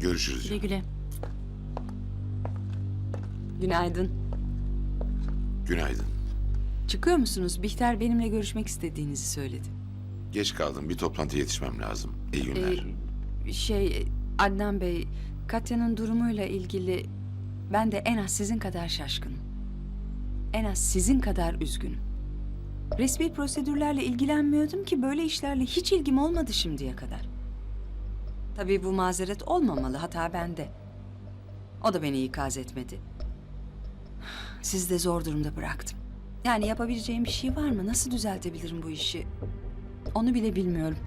Görüşürüz. Güle canım. güle. Günaydın. Günaydın. Çıkıyor musunuz? Bihter benimle görüşmek istediğinizi söyledi. Geç kaldım. Bir toplantıya yetişmem lazım. İyi günler. Ee, şey, Adnan Bey, Katya'nın durumuyla ilgili ben de en az sizin kadar şaşkınım. En az sizin kadar üzgünüm. Resmi prosedürlerle ilgilenmiyordum ki böyle işlerle hiç ilgim olmadı şimdiye kadar. Tabii bu mazeret olmamalı, hata bende. O da beni ikaz etmedi. Sizi de zor durumda bıraktım. Yani yapabileceğim bir şey var mı? Nasıl düzeltebilirim bu işi? Onu bile bilmiyorum.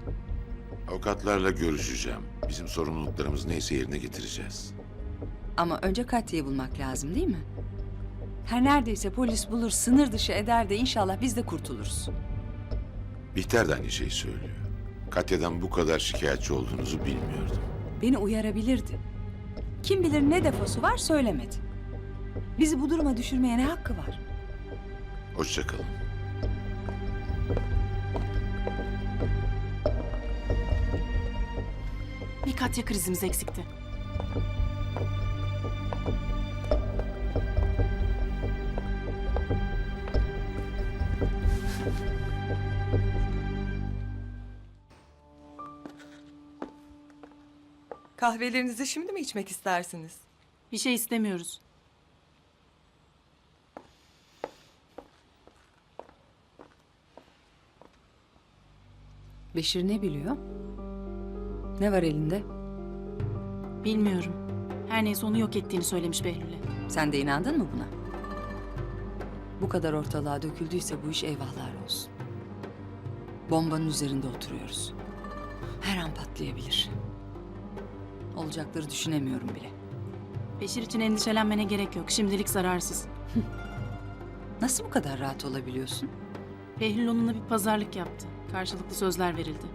Avukatlarla görüşeceğim. Bizim sorumluluklarımız neyse yerine getireceğiz. Ama önce Katya'yı bulmak lazım değil mi? Her neredeyse polis bulur, sınır dışı eder de inşallah biz de kurtuluruz. Bihter de aynı şeyi söylüyor. Katya'dan bu kadar şikayetçi olduğunuzu bilmiyordum. Beni uyarabilirdi. Kim bilir ne defosu var söylemedi. Bizi bu duruma düşürmeye ne hakkı var? Hoşçakalın. Bir Katya krizimiz eksikti. Kahvelerinizi şimdi mi içmek istersiniz? Bir şey istemiyoruz. Beşir ne biliyor? Ne var elinde? Bilmiyorum. Her neyse onu yok ettiğini söylemiş Behlül'e. Sen de inandın mı buna? Bu kadar ortalığa döküldüyse bu iş eyvahlar olsun. Bombanın üzerinde oturuyoruz. Her an patlayabilir. Olacakları düşünemiyorum bile. Beşir için endişelenmene gerek yok. Şimdilik zararsız. Nasıl bu kadar rahat olabiliyorsun? Behlül onunla bir pazarlık yaptı. Karşılıklı sözler verildi.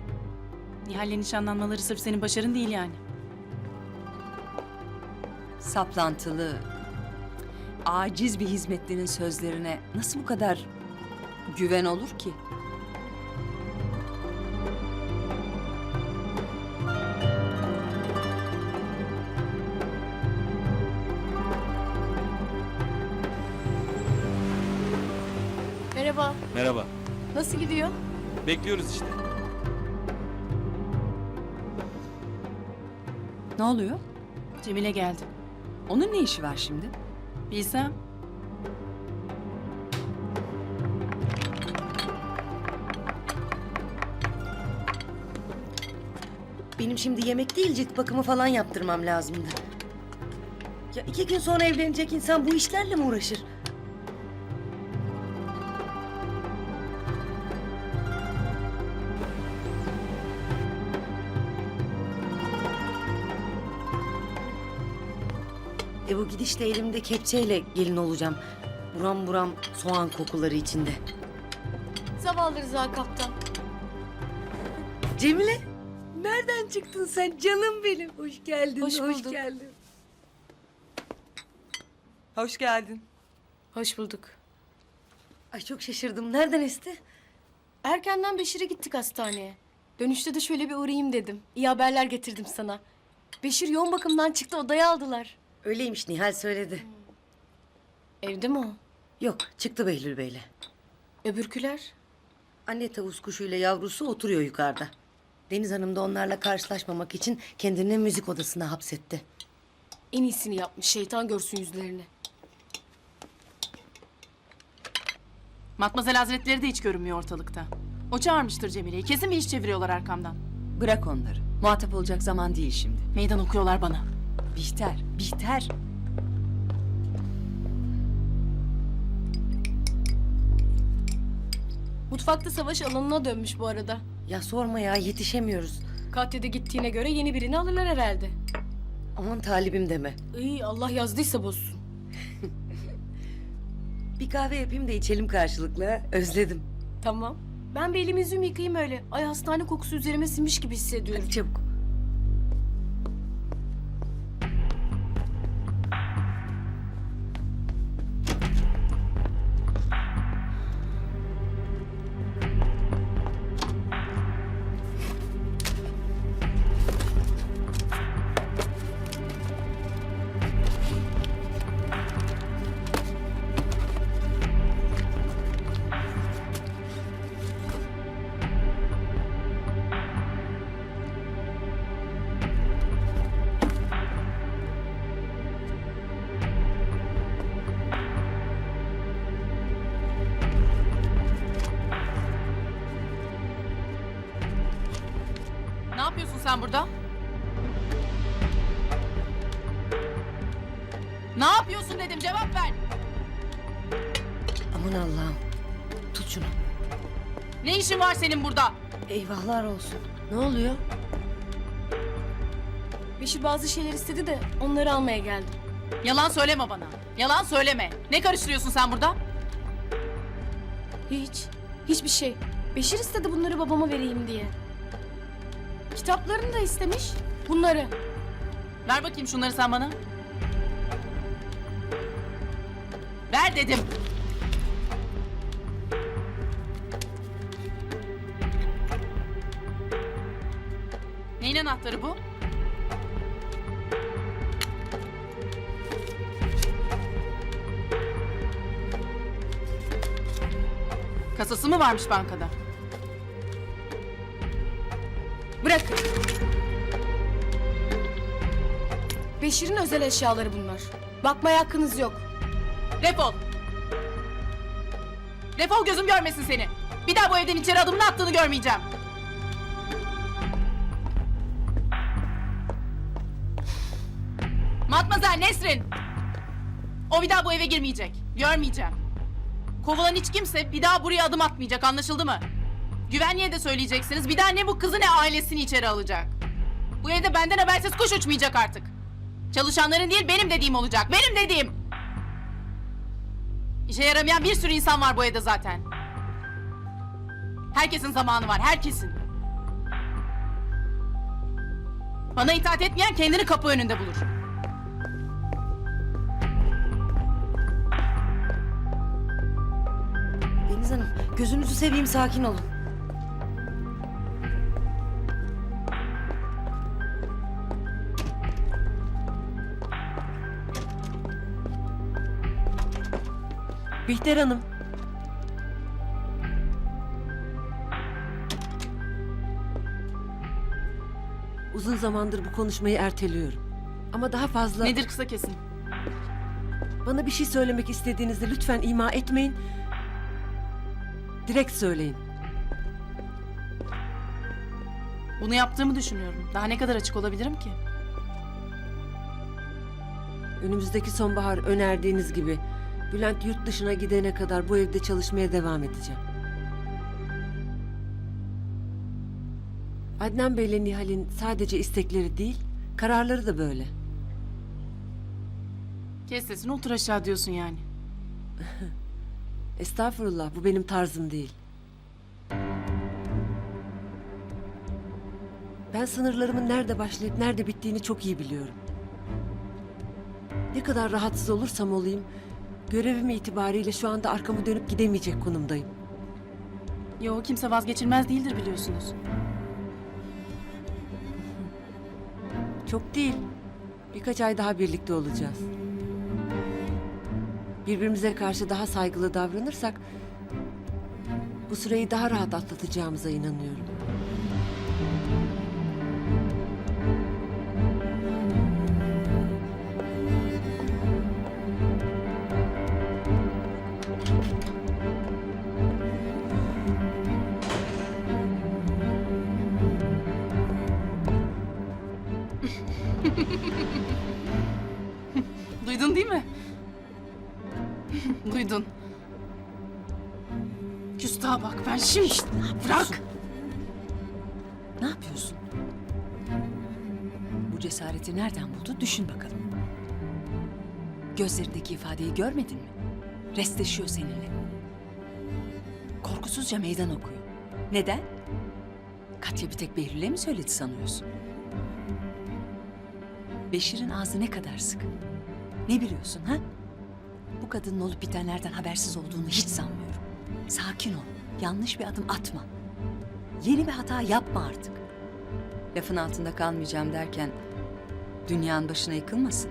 Nihal'le nişanlanmaları sırf senin başarın değil yani. saplantılı, aciz bir hizmetlinin sözlerine nasıl bu kadar güven olur ki? Bekliyoruz işte. Ne oluyor? Cemile geldi. Onun ne işi var şimdi? Bilsem Benim şimdi yemek değil cilt bakımı falan yaptırmam lazımdı. Ya iki gün sonra evlenecek insan bu işlerle mi uğraşır? E bu gidişle elimde kepçeyle gelin olacağım. Buram buram soğan kokuları içinde. Zavallı Rıza kaptan. Cemile, nereden çıktın sen canım benim? Hoş geldin, Hoş hoş, bulduk. geldin. Hoş geldin. Hoş bulduk. Ay çok şaşırdım. Nereden esti? Erkenden Beşir'e gittik hastaneye. Dönüşte de şöyle bir uğrayayım dedim. İyi haberler getirdim sana. Beşir yoğun bakımdan çıktı odaya aldılar. Öyleymiş Nihal söyledi. Evde mi o? Yok çıktı Behlül Bey'le. Öbürküler? Anne tavus kuşuyla yavrusu oturuyor yukarıda. Deniz Hanım da onlarla karşılaşmamak için kendini müzik odasına hapsetti. En iyisini yapmış. Şeytan görsün yüzlerini. Matmazel Hazretleri de hiç görünmüyor ortalıkta. O çağırmıştır Cemile'yi. Kesin bir iş çeviriyorlar arkamdan. Bırak onları. Muhatap olacak zaman değil şimdi. Meydan okuyorlar bana. Bihter, Bihter. Mutfakta savaş alanına dönmüş bu arada. Ya sorma ya yetişemiyoruz. Katya'da gittiğine göre yeni birini alırlar herhalde. Aman talibim deme. İyi Allah yazdıysa bozsun. Bir kahve yapayım da içelim karşılıklı. Özledim. Tamam. Ben bir elimi yüzümü yıkayayım öyle. Ay hastane kokusu üzerime sinmiş gibi hissediyorum. Hadi çabuk. Yapıyorsun sen burada? Ne yapıyorsun dedim cevap ver. Aman Allah'ım. Tut şunu. Ne işin var senin burada? Eyvahlar olsun. Ne oluyor? Beşir bazı şeyler istedi de onları almaya geldim. Yalan söyleme bana. Yalan söyleme. Ne karıştırıyorsun sen burada? Hiç. Hiçbir şey. Beşir istedi bunları babama vereyim diye. Kitaplarını da istemiş. Bunları. Ver bakayım şunları sen bana. Ver dedim. Neyin anahtarı bu? Kasası mı varmış bankada? Bırakın. Beşir'in özel eşyaları bunlar. Bakmaya hakkınız yok. Defol. Defol gözüm görmesin seni. Bir daha bu evden içeri adımını attığını görmeyeceğim. Matmazel Nesrin. O bir daha bu eve girmeyecek. Görmeyeceğim. Kovulan hiç kimse bir daha buraya adım atmayacak anlaşıldı mı? Güvenliğe de söyleyeceksiniz. Bir daha ne bu kızı ne ailesini içeri alacak. Bu evde benden habersiz kuş uçmayacak artık. Çalışanların değil benim dediğim olacak. Benim dediğim. İşe yaramayan bir sürü insan var bu evde zaten. Herkesin zamanı var, herkesin. Bana itaat etmeyen kendini kapı önünde bulur. Deniz Hanım gözünüzü seveyim sakin olun. Bihter Hanım. Uzun zamandır bu konuşmayı erteliyorum. Ama daha fazla... Nedir kısa kesin? Bana bir şey söylemek istediğinizde lütfen ima etmeyin. Direkt söyleyin. Bunu yaptığımı düşünüyorum. Daha ne kadar açık olabilirim ki? Önümüzdeki sonbahar önerdiğiniz gibi Bülent yurt dışına gidene kadar bu evde çalışmaya devam edeceğim. Adnan Bey'le Nihal'in sadece istekleri değil, kararları da böyle. Kes sesini otur aşağı diyorsun yani. Estağfurullah, bu benim tarzım değil. Ben sınırlarımın nerede başlayıp nerede bittiğini çok iyi biliyorum. Ne kadar rahatsız olursam olayım, görevim itibariyle şu anda arkamı dönüp gidemeyecek konumdayım. Yo kimse vazgeçilmez değildir biliyorsunuz. Çok değil. Birkaç ay daha birlikte olacağız. Birbirimize karşı daha saygılı davranırsak bu süreyi daha rahat atlatacağımıza inanıyorum. Duydun değil mi? Duydun. Küstaha bak ben şimdi... Bırak! Ne yapıyorsun? Bu cesareti nereden buldu düşün bakalım. Gözlerindeki ifadeyi görmedin mi? Restleşiyor seninle. Korkusuzca meydan okuyor. Neden? Katya bir tek Behlül'e mi söyledi sanıyorsun? Beşir'in ağzı ne kadar sık. Ne biliyorsun ha? Bu kadının olup bitenlerden habersiz olduğunu hiç sanmıyorum. Sakin ol. Yanlış bir adım atma. Yeni bir hata yapma artık. Lafın altında kalmayacağım derken dünyanın başına yıkılmasın.